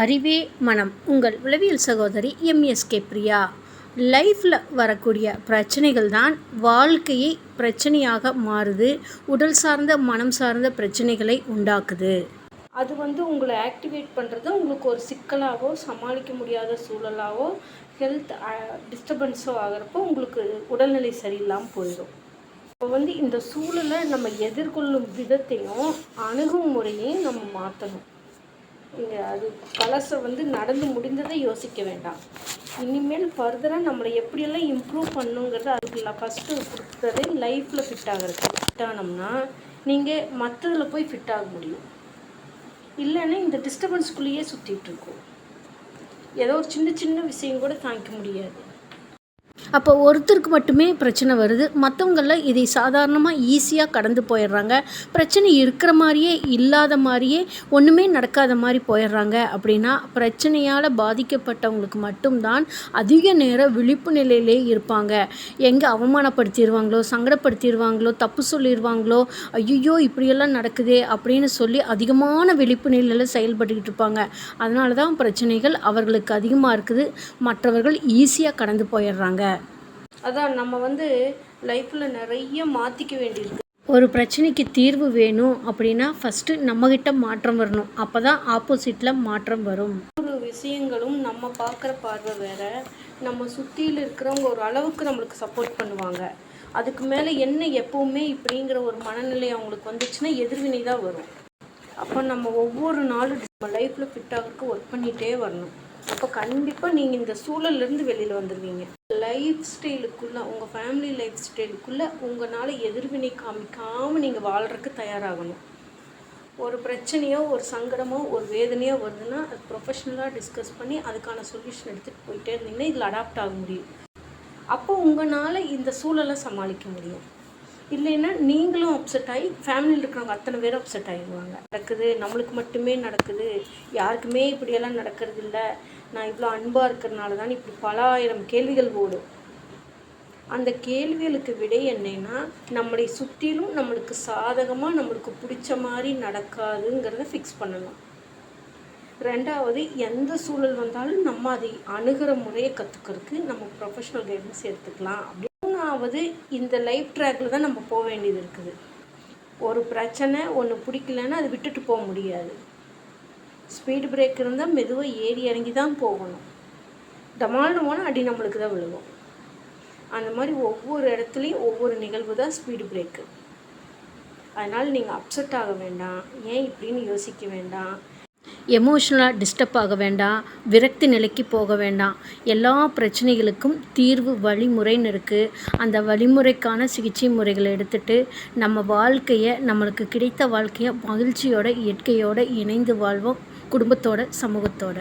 அறிவே மனம். உங்கள் உளவியல் சகோதரி எம்எஸ்கே பிரியா. லைஃப்பில் வரக்கூடிய பிரச்சனைகள் தான் வாழ்க்கையை பிரச்சனையாக மாறுது உடல் சார்ந்த மனம் சார்ந்த பிரச்சனைகளை உண்டாக்குது. அது வந்து உங்களை ஆக்டிவேட் பண்ணுறது உங்களுக்கு ஒரு சிக்கலாகவோ சமாளிக்க முடியாத சூழலாகவோ ஹெல்த் டிஸ்டர்பன்ஸோ ஆகிறப்போ உங்களுக்கு உடல்நிலை சரியில்லாமல் போயிடும். இப்போ வந்து இந்த சூழலை நம்ம எதிர்கொள்ளும் விதத்தையும் அணுகுமுறையையும் நம்ம மாற்றணும் இங்கே அது பழசை வந்து நடந்து முடிந்ததை யோசிக்க வேண்டாம். இனிமேல் ஃபர்தராக நம்மளை எப்படியெல்லாம் இம்ப்ரூவ் பண்ணுங்கிறது அதுக்கு ஃபஸ்ட்டு கொடுத்தது லைஃப்பில் ஃபிட் ஆகிறது ஃபிட் ஆனோம்னா நீங்கள் மற்றதில் போய் ஃபிட் ஆக முடியும். இல்லைன்னா இந்த டிஸ்டர்பன்ஸ்குள்ளேயே சுற்றிட்டுருக்கோம் ஏதோ ஒரு சின்ன சின்ன விஷயம் கூட தாங்கிக்க முடியாது. அப்போ ஒருத்தருக்கு மட்டுமே பிரச்சனை வருது. மற்றவங்களில் இதை சாதாரணமாக ஈஸியாக கடந்து போயிடுறாங்க. பிரச்சனை இருக்கிற மாதிரியே இல்லாத மாதிரியே ஒன்றுமே நடக்காத மாதிரி போயிடுறாங்க. அப்படின்னா பிரச்சனையால் பாதிக்கப்பட்டவங்களுக்கு மட்டும்தான் அதிக நேரம் விழிப்பு நிலையிலே இருப்பாங்க. எங்கே அவமானப்படுத்திடுவாங்களோ சங்கடப்படுத்திடுவாங்களோ தப்பு சொல்லிடுவாங்களோ ஐயோ இப்படியெல்லாம் நடக்குதே அப்படின்னு சொல்லி அதிகமான விழிப்பு நிலையில் செயல்பட்டுக்கிட்டு இருப்பாங்க. அதனால தான் பிரச்சனைகள் அவர்களுக்கு அதிகமாக இருக்குது. மற்றவர்கள் ஈஸியாக கடந்து போயிடுறாங்க. அதான் நம்ம வந்து லைஃப்பில் நிறைய மாற்றிக்க வேண்டியிருக்கு. ஒரு பிரச்சனைக்கு தீர்வு வேணும் அப்படின்னா ஃபஸ்ட்டு நம்மக்கிட்ட மாற்றம் வரணும். அப்போ தான் ஆப்போசிட்டில் மாற்றம் வரும். ஒரு விஷயங்களும் நம்ம பார்க்குற பார்வை வேற. நம்ம சுற்றியில் இருக்கிறவங்க ஒரு அளவுக்கு நம்மளுக்கு சப்போர்ட் பண்ணுவாங்க. அதுக்கு மேலே என்ன எப்போவுமே இப்படிங்கிற ஒரு மனநிலை அவங்களுக்கு வந்துச்சுன்னா எதிர்வினை தான் வரும். அப்போ நம்ம ஒவ்வொரு நாளும் நம்ம லைஃப்பில் ஃபிட் ஆகிறதுக்கு ஒர்க் பண்ணிகிட்டே வரணும். அப்போ கண்டிப்பாக நீங்கள் இந்த சூழல்லேருந்து வெளியில் வந்துடுவீங்க லைஃப் ஸ்டைலுக்குள்ளே உங்கள் ஃபேமிலி லைஃப் ஸ்டைலுக்குள்ளே உங்களால் எதிர்வினை காமிக்காமல் நீங்கள் வாழ்கிறதுக்கு தயாராகணும். ஒரு பிரச்சனையோ ஒரு சங்கடமோ ஒரு வேதனையோ வருதுன்னா அது ப்ரொஃபஷ்னலாக டிஸ்கஸ் பண்ணி அதுக்கான சொல்யூஷன் எடுத்துகிட்டு போயிட்டே இருந்தீங்கன்னா இதில் அடாப்ட் ஆக முடியும். அப்போ உங்களால் இந்த சூழலை சமாளிக்க முடியும். இல்லைன்னா நீங்களும் அப்செட் ஆகி ஃபேமிலியில் இருக்கிறவங்க அத்தனை பேரும் அப்செட் ஆகிடுவாங்க நடக்குது நம்மளுக்கு மட்டுமே நடக்குது. யாருக்குமே இப்படியெல்லாம் நடக்கிறது இல்லை. நான் இவ்வளோ அன்பாக இருக்கிறனால தான் இப்படி பல ஆயிரம் கேள்விகள் ஓடும். அந்த கேள்விகளுக்கு விடை என்னன்னா நம்மளை சுற்றிலும் நம்மளுக்கு சாதகமாக நம்மளுக்கு பிடிச்ச மாதிரி நடக்காதுங்கிறத ஃபிக்ஸ் பண்ணணும் ரெண்டாவது எந்த சூழல் வந்தாலும் நம்ம அதை அணுகிற முறையை கற்றுக்கிறதுக்கு நம்ம ப்ரொஃபஷனல் கைடன்ஸ் எடுத்துக்கலாம். அப்படி மூணாவது இந்த லைஃப் ட்ராக்கில் தான் நம்ம போக வேண்டியது இருக்குது. ஒரு பிரச்சனை ஒன்று பிடிக்கலன்னா அதை விட்டுட்டு போக முடியாது. ஸ்பீடு பிரேக் இருந்தால் மெதுவாக ஏறி இறங்கி தான் போகணும். டமால்னு போனால் அடி நம்மளுக்கு தான் விழுகும். அந்த மாதிரி ஒவ்வொரு இடத்துலையும் ஒவ்வொரு நிகழ்வு தான் ஸ்பீடு பிரேக்கு அதனால் நீங்கள் அப்செட் ஆக வேண்டாம். ஏன் இப்படின்னு யோசிக்க வேண்டாம். எமோஷ்னலாக டிஸ்டர்ப் ஆக வேண்டாம். விரக்தி நிலைக்கு போக வேண்டாம். எல்லா பிரச்சனைகளுக்கும் தீர்வு வழிமுறைன்னு இருக்குது அந்த வழிமுறைக்கான சிகிச்சை முறைகளை எடுத்துகிட்டு நம்ம வாழ்க்கையை நம்மளுக்கு கிடைத்த வாழ்க்கையை மகிழ்ச்சியோட இயற்கையோடு இணைந்து வாழ்வோம். குடும்பத்தோட சமூகத்தோட.